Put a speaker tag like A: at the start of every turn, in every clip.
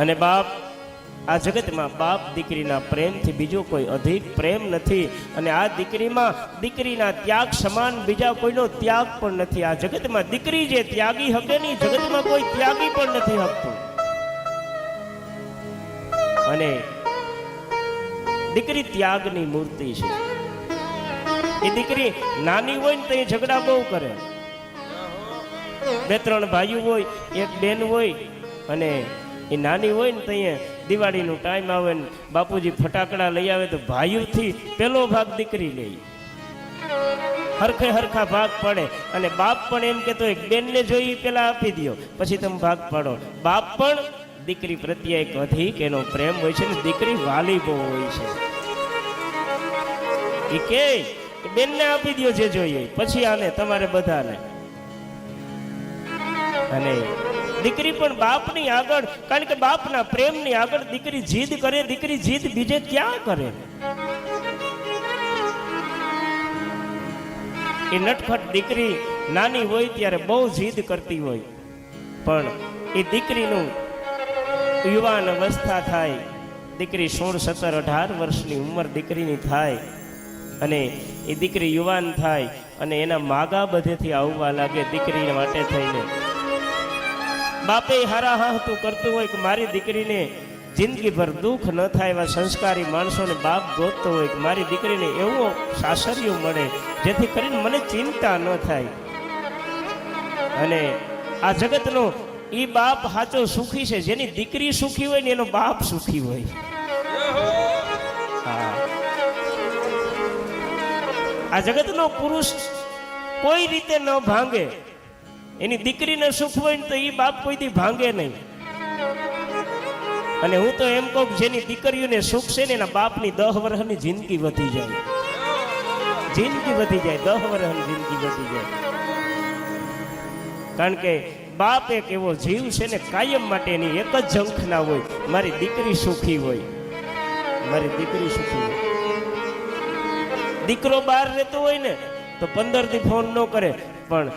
A: અને બાપ, આ જગતમાં બાપ દીકરીના પ્રેમથી બીજો કોઈ અધિક પ્રેમ નથી. અને આ દીકરીમાં દીકરીના ત્યાગ સમાન બીજા કોઈનો ત્યાગ પણ નથી. આ જગતમાં દીકરી જે ત્યાગી હકે નહીં, જગતમાં કોઈ ત્યાગી પણ નથી હકતું. અને દીકરી ત્યાગની મૂર્તિ છે. એ દીકરી નાની હોય ને તો એ ઝઘડા બહુ કરે. બે ત્રણ ભાઈઓ હોય, એક બેન હોય, અને એ નાની હોય ને ત્યાં દિવાળીનો ટાઈમ આવે ને બાપુજી ફટાકડા લઈ આવે તો ભાઈઓથી પેલો ભાગ દીકરી લે. હરખે હરખા ભાગ પડે. અને બાપ પણ એમ કહેતો એક બેનને જોઈ પેલા આપી દો પછી તમે ભાગ પાડો. બાપ પણ દીકરી પ્રત્યે એક અધિક એનો પ્રેમ હોય છે ને દીકરી વાલી બહુ હોય છે. એ કે બેનને આપી દો જે જોઈએ, પછી આને, તમારે બધાને. અને દીકરી પણ બાપની આગળ, કારણ કે બાપના પ્રેમની આગળ દીકરી જીદ કરે, દીકરી જીદ બીજે ક્યાં કરે? એ નટખટ દીકરી નાની હોય ત્યારે બહુ જીદ કરતી હોય. પણ એ દીકરીનું યુવાન અવસ્થા થાય. દીકરી સોળ, સત્તર, અઢાર વર્ષની ઉંમર દીકરીની થાય. અને એ દીકરી યુવાન થાય અને એના માગા બધેથી આવવા લાગે દીકરી માટે થઈને. બાપે હારા હાહતું કરતું હોય કે મારી દીકરીને જિંદગીભર દુઃખ ન થાય એવા સંસ્કારી માણસોને બાપ ગોતતો હોય કે મારી દીકરીને એવો સાસરિયો મળે, જેથી કરીને મને ચિંતા ન થાય. અને આ જગતનો એ બાપ સાચો સુખી છે, જેની દીકરી સુખી હોય ને એનો બાપ સુખી હોય. આ જગતનો પુરુષ કોઈ રીતે ન ભાંગે. એની દીકરીને સુખ હોય ને તો એ બાપ કોઈથી ભાંગે નહીં. અને હું તો એમ કહું જેની દીકરીઓને સુખ છે ને એના બાપની દહ વર્ષની જિંદગી વધી જાય. જિંદગી વધી જાય, દહ વર્ષની જિંદગી વધી જાય. કારણ કે બાપ એક એવો જીવ છે ને કાયમ માટે એની એક જ ઝંખના હોય. મારી દીકરી સુખી હોય. મારી દીકરી સુખી હોય. દીકરો બહાર રહેતો હોય ને તો પંદરથી ફોન ન કરે, પણ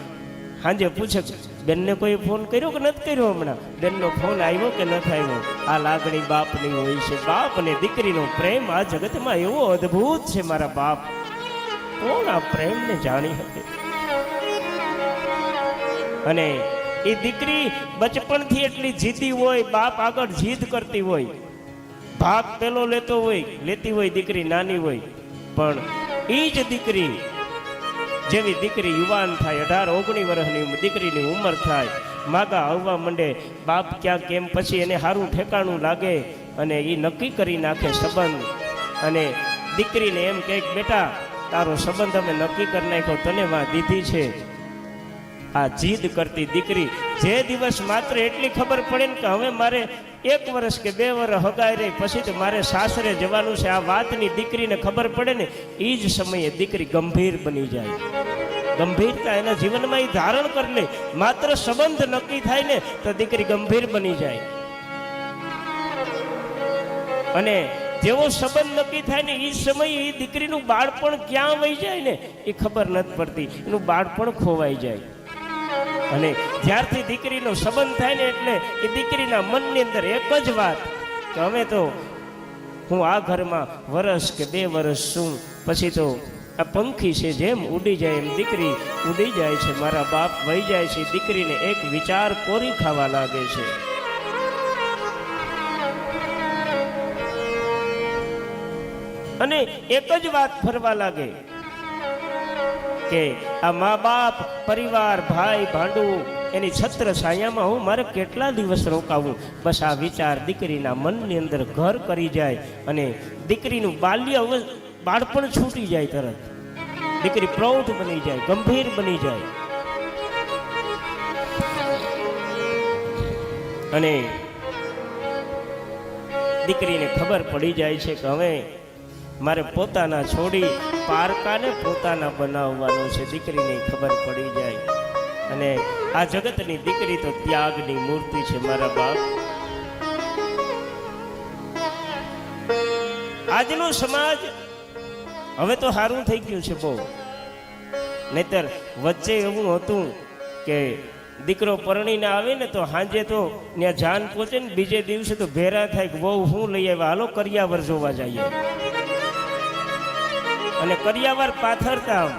A: સાંજે પૂછે, બેનને કોઈ ફોન કર્યો કે નથી કર્યો હમણાં? બેનનો ફોન આવ્યો કે નથી આવ્યો? આ લાગણી બાપની હોય છે. બાપ અને દીકરીનો પ્રેમ આ જગતમાં એવો અદ્ભુત છે મારા બાપ. કોણ આ પ્રેમને જાણી શકે? અને એ દીકરી બચપણથી એટલી જીતી હોય, બાપ આગળ જીદ કરતી હોય. ભાગ પેલો લેતો હોય, લેતી હોય દીકરી નાની હોય. પણ એ જ દીકરી જેવી દીકરી યુવાન થાય, અઢાર, ઓગણી વર્ષની દીકરીની ઉંમર થાય, માગા આવવા માંડે, બાપ ક્યાં કેમ પછી એને સારું ઠેકાણું લાગે અને એ નક્કી કરી નાખે સંબંધ. અને દીકરીને એમ કહે બેટા, તારો સંબંધ અમે નક્કી કરી નાખ્યો, તને માં દીધી છે. આ જીદ કરતી દીકરી જે દિવસ માત્ર એટલી ખબર પડે ને કે હવે મારે એક વર્ષ કે બે વર્ષ હગાઈ રહી, પછી તો મારે સાસરે જવાનું છે. આ વાતની દીકરીને ખબર પડે ને એ જ સમયે દીકરી ગંભીર બની જાય. ગંભીરતા એના જીવનમાં એ ધારણ કરી લે. માત્ર સંબંધ નક્કી થાય ને, તો દીકરી ગંભીર બની જાય. અને જેવો સંબંધ નક્કી થાય ને એ સમયે એ દીકરીનું બાળપણ ક્યાં વહી જાય ને એ ખબર નથી પડતી. એનું બાળપણ ખોવાઈ જાય. અને જ્યારથી દીકરીનો સંબંધ થાય ને એટલે એ દીકરીના મનની અંદર એક જ વાત કે હવે તો હું આ ઘરમાં વરસ કે બે વરસ છું, પછી તો આ પંખી છે જેમ ઉડી જાય એમ દીકરી ઉડી જાય છે, મારા બાપ વહી જાય છે, દીકરીને એક વિચાર કોરી ખાવા લાગે છે. અને એક જ વાત ફરવા લાગે. કે આ મા બાપ, પરિવાર, ભાઈ, ભાંડુ, એની છત્ર છાયામાં હું મારે કેટલા દિવસ રોકાવું? બસ આ વિચાર દીકરીના મનની અંદર ઘર કરી જાય અને દીકરીનું બાલ્ય બાળપણ છૂટી જાય તરત. દીકરી પ્રૌઢ બની જાય, ગંભીર બની જાય. અને દીકરીને ખબર પડી જાય છે કે હવે મારે પોતાના છોડી પારકાને પોતાના બનાવવાનો છે, દીકરીને ખબર પડી જાય. અને આ જગતની દીકરી તો ત્યાગની મૂર્તિ છે, મારા બાપ. આજનો સમાજ હવે તો સારું થઈ ગયું છે બહુ. નહીતર વચ્ચે એવું હતું કે દીકરો પરણીને આવે ને તો સાંજે તો ત્યાં જાન પહોંચે ને બીજે દિવસે તો ભેરા થાય કે બહુ હું લઈ આવ્યા. હાલો કરિયાવર જોવા જઈએ. અને કરિયાવર પાથરતા આમ.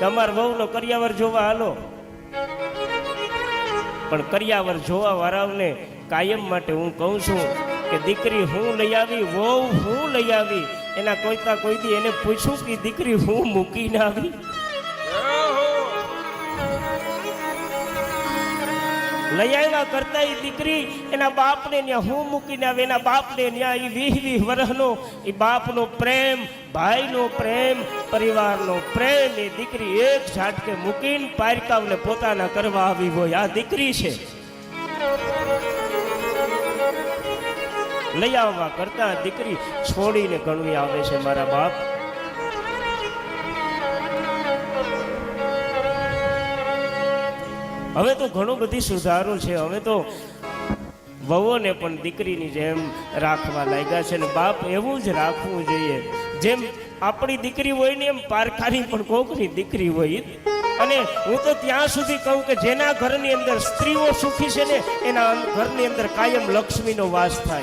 A: તમાર વહુનો કરિયાવર જોવા હાલો. પણ કરિયાવર જોવા વાળાઓને કાયમ માટે હું કહું છું કે દીકરી હું લઈ આવી, વહુ હું લઈ આવી, એના કોઈતા કોઈથી એને પૂછું કે દીકરી હું મૂકીને આવી? લઈ આવ્યા કરતા એ દીકરી એના બાપને ત્યાં હું મૂકીને આવે એના બાપને ત્યાં એ વીહ વીહ વર્ષનો એ બાપનો પ્રેમ, ભાઈનો પ્રેમ, પરિવારનો પ્રેમ એ દીકરી એક ઝાટકે મૂકીને પારકાવને પોતાના કરવા આવી હોય. આ દીકરી છે. લઈ આવવા કરતા દીકરી છોડીને ગણવી આવે છે મારા બાપ. હવે તો ઘણું બધી સુધારો છે. હવે તો વહુઓને પણ દીકરીની જેમ રાખવા લાગ્યા છે ને બાપ એવું જ રાખવું જોઈએ. જેમ આપણી દીકરી હોય ને એમ પારખાની પણ કોકની દીકરી હોય. અને હું તો ત્યાં સુધી કહું કે જેના ઘરની અંદર સ્ત્રીઓ સુખી છે ને એના ઘરની અંદર કાયમ લક્ષ્મીનો વાસ થાય.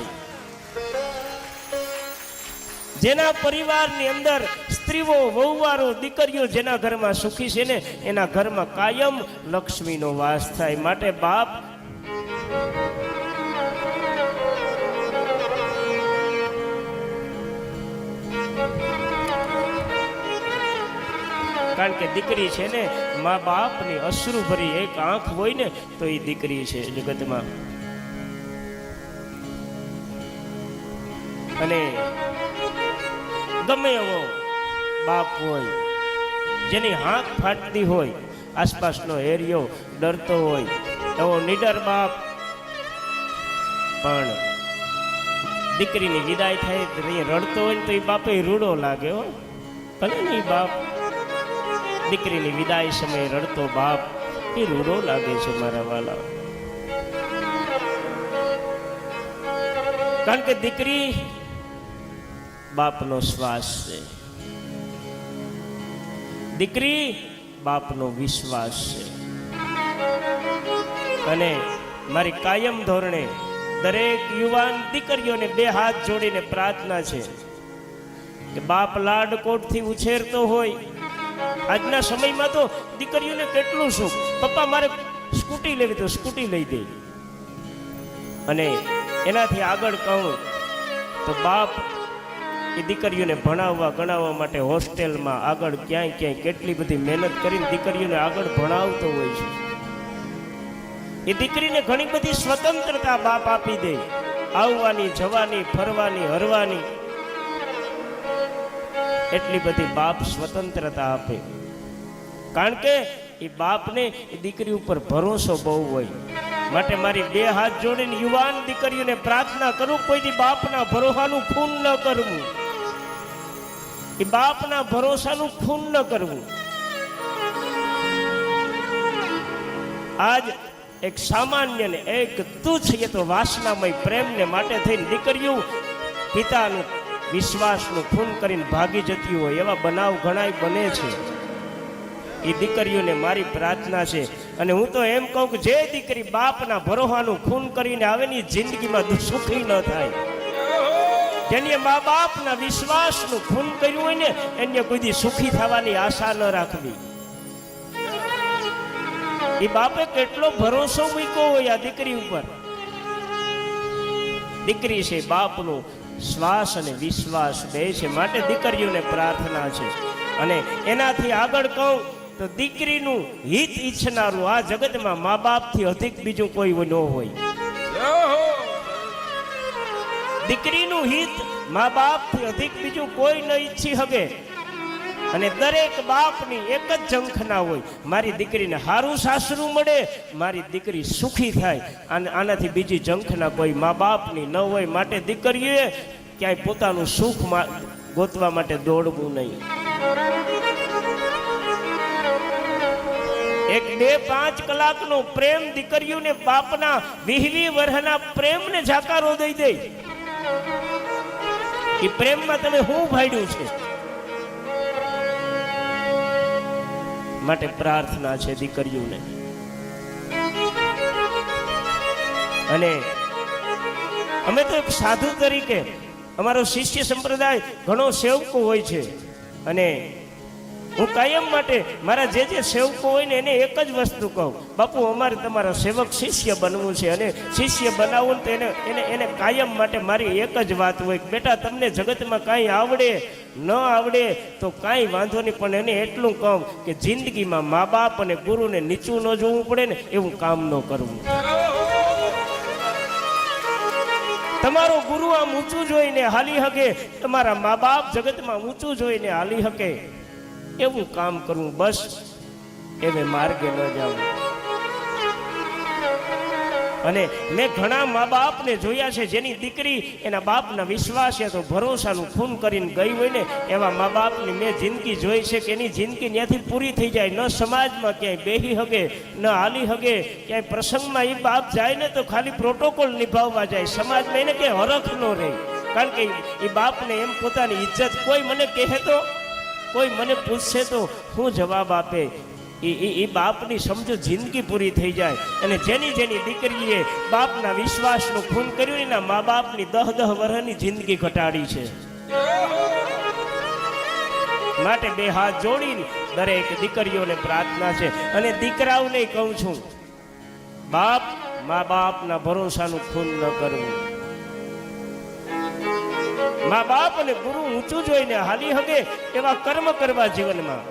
A: જેના પરિવારની અંદર સ્ત્રીઓ, વહુવારો, દીકરીઓ જેના ઘરમાં સુખી છે ને, એના ઘરમાં કાયમ લક્ષ્મીનો વાસ થાય. માટે બાપ કારણ કે દીકરી છે ને, મા બાપની અશ્રુ ભરી એક આંખ હોય ને, તો એ દીકરી છે જગતમાં. અને ગમે એવો બાપ હોય, જેની હાંક ફાટતી હોય, આસપાસનો એરિયો ડરતો હોય, એવો નીડર બાપ. પણ દીકરીની વિદાય થાય રડતો હોય તો એ બાપે રૂડો લાગે હો. ભલે ને બાપ દીકરીની વિદાય સમયે રડતો બાપ, એ રૂડો લાગે છે મારા વાલા. કારણ કે દીકરી બાપનો શ્વાસ છે. દીકરી, બાપનો વિશ્વાસ છે. અને મારી કાયમ ધોરણે દરેક યુવાન દીકરીઓને બે હાથ જોડીને પ્રાર્થના છે કે બાપ લાડકોટથી ઉછેરતો હોય. આજના સમયમાં તો દીકરીઓને કેટલું સુખ. પપ્પા, મારે સ્કૂટી લેવી તો સ્કૂટી લઈ દે. અને એનાથી આગળ કહું તો બાપ એ દીકરીઓને ભણાવવા, ગણાવવા માટે હોસ્ટેલમાં આગળ ક્યાંય ક્યાંય કેટલી બધી મહેનત કરીને દીકરીઓને આગળ ભણાવતો હોય છે. એ દીકરીને ઘણી બધી સ્વતંત્રતા બાપ આપી દે. આવવાની, જવાની, ફરવાની, હરવાની. એટલી બધી બાપ સ્વતંત્રતા આપે. કારણ કે એ બાપને એ દીકરી ઉપર ભરોસો બહુ હોય. માટે મારી બે હાથ જોડીને યુવાન દીકરીઓને પ્રાર્થના કરું કોઈથી બાપના ભરોહાનું ખૂન ન કરવું એ બાપના ભરોસાનું ખૂન ન કરવું. આજ એક સામાન્ય ને એક તુચ્છ એ તો વાસનામય પ્રેમને માટે થઈને દીકરીઓ પિતાનું વિશ્વાસનું ખૂન કરીને ભાગી જતી હોય એવા બનાવ ઘણાય બને છે. એ દીકરીઓને મારી પ્રાર્થના છે. અને હું તો એમ કહું કે જે દીકરી બાપના ભરોહાનું ખૂન કરીને આવે ને જિંદગીમાં સુખી ન થાય. જેને મા બાપના વિશ્વાસનું ખૂન કર્યું હોય ને, એને કોઈ સુખી થવાની આશા ન રાખવી. એ બાપે કેટલો ભરોસો મૂક્યો હોય આ દીકરી ઉપર. દીકરી છે, બાપનો શ્વાસ અને વિશ્વાસ બે છે, માટે દીકરીઓને પ્રાર્થના છે. અને એનાથી આગળ કહું તો દીકરીનું હિત ઈચ્છનારું આ જગતમાં મા બાપથી અધિક બીજું કોઈ ન હોય. દીકરીનું હિત મા બાપથી અધિક બીજું કોઈ ન ઈચ્છી શકે અને દરેક બાપની એક જ ઝંખના હોય. મારી દીકરીને સારું સાસરું મળે, મારી દીકરી સુખી થાય. અને આનાથી બીજી ઝંખના કોઈ મા બાપની ન હોય માટે દીકરીએ ક્યાંય પોતાનું સુખ ગોતવા માટે દોડવું નહીં. એક બે પાંચ કલાકનો પ્રેમ દીકરીઓને બાપના વિહલી વર્ષના પ્રેમને જાકારો દઈ દે. એ પ્રેમમાં તમે શું ભાડ્યું છે? માટે પ્રાર્થના છે દીકરીઓને. અને અમે તો એક સાધુ તરીકે અમારો શિષ્ય સંપ્રદાય ઘણો સેવકો હોય છે. અને હું કાયમ માટે મારા જે જે સેવકો હોય ને એને એક જ વસ્તુ કહું. બાપુ, અમારે તમારા સેવક શિષ્ય બનવું છે અને શિષ્ય બનાવવું તો એને એને એને કાયમ માટે મારી એક જ વાત હોય બેટા, તમને જગતમાં કાંઈ આવડે, ન આવડે, તો કાંઈ વાંધો નહીં. પણ એને એટલું કહું કે જિંદગીમાં મા બાપ અને ગુરુને નીચું ન જોવું પડે ને એવું કામ ન કરવું. તમારો ગુરુ આમ ઊંચું જોઈને હાલી હકે? તમારા મા બાપ જગતમાં ઊંચું જોઈને હાલી હકે? એવું કામ કરવું, બસ એને માર્ગે ન જવું. અને મેં ઘણા મા બાપને જોયા છે, જેની દીકરી એના બાપના વિશ્વાસે તો ભરોસાનું ખૂન કરીને ગઈ હોય ને, એવા મા બાપની મેં જિંદગી જોઈ છે કે એની જિંદગી ત્યાંથી પૂરી થઈ જાય. ન સમાજમાં ક્યાંય બેહી હગે, ન હાલી હગે, ક્યાંય પ્રસંગમાં એ બાપ જાય ને તો ખાલી પ્રોટોકોલ નિભાવવા જાય. સમાજમાં એને કે હરખ ન રહે. કારણ કે એ બાપને એમ પોતાની ઇજ્જત કોઈ મને કહે તો કોઈ મને પૂછશે તો હું જવાબ આપે. એ એ બાપની સમજો જિંદગી પૂરી થઈ જાય. અને જેની જેની દીકરીએ બાપના વિશ્વાસનું ખૂન કર્યું એના મા બાપની દહ દહ વર્ષની જિંદગી ઘટાડી છે. માટે બે હાથ જોડીને દરેક દીકરીઓને પ્રાર્થના છે. અને દીકરાઓને કહું છું, બાપ મા બાપના ભરોસાનું ખૂન ન કરવું મા બાપ અને ગુરુ ઊંચું જોઈને હાલી હગે એવા કર્મ કરવા જીવનમાં.